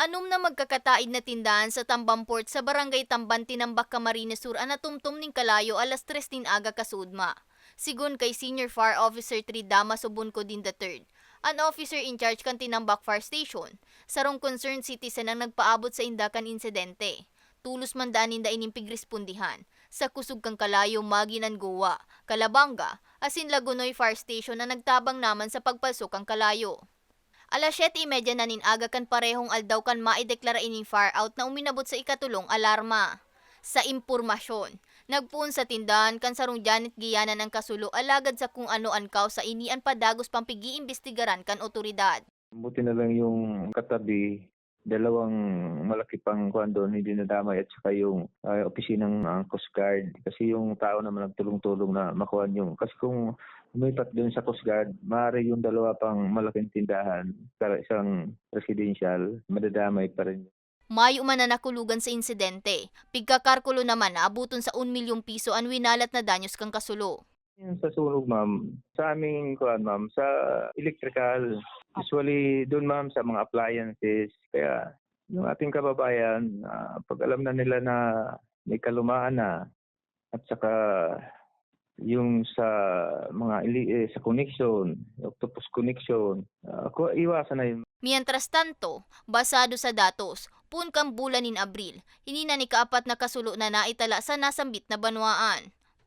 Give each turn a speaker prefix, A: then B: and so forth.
A: Anom na magkakataid na tindahan sa Tambamport sa barangay Tamban Tinambak Camarines Sur ang natumtum ning kalayo alas 3 nin aga kasudma. Sigun kay Senior Fire Officer 3 Dama Subunko din the third. An officer in charge kan Tinambak Fire Station. Sarong concerned citizen ang nagpaabot sa indakan insidente. Tulos man daan ninda inimpig respondihan. Sa kusog kang kalayo maginan gowa, Kalabanga, asin Lagunoy Fire Station na nagtabang naman sa pagpasok ang kalayo. Alas 7.30 na nin aga kan parehong aldaw kan maideklara ining fire out na uminabot sa ikatulong alarma. Sa impormasyon, nagpuon sa tindahan kan sarong Janet Giyana ng kasulo alagad sa kung ano an sa inian padagos pampigi-imbestigaran kan otoridad.
B: Buti na lang yung katabi, dalawang malaki pang kuwan doon hindi nadamay at saka yung ah, opisinang uh, Coast Guard. Kasi yung tao naman nagtulong-tulong na makuha yung... Kasi kung lumipat doon sa Coast Guard, maaari yung dalawa pang malaking tindahan, para isang residential, madadamay pa rin.
A: Mayo man na nakulugan sa insidente. Pigkakarkulo naman na abuton sa 1 milyong piso ang winalat na danyos kang kasulo.
B: Yung sa sunog, ma'am, sa aming kuwan, ma'am, sa electrical, usually doon, ma'am, sa mga appliances. Kaya yung ating kababayan, ah, pag alam na nila na may kalumaan na, at saka yung sa mga eh, sa connection, octopus connection, ko iwasan na yun.
A: Mientras tanto, basado sa datos, pun kang bulan in Abril, hinina ni kaapat na kasulo na naitala sa nasambit na banwaan.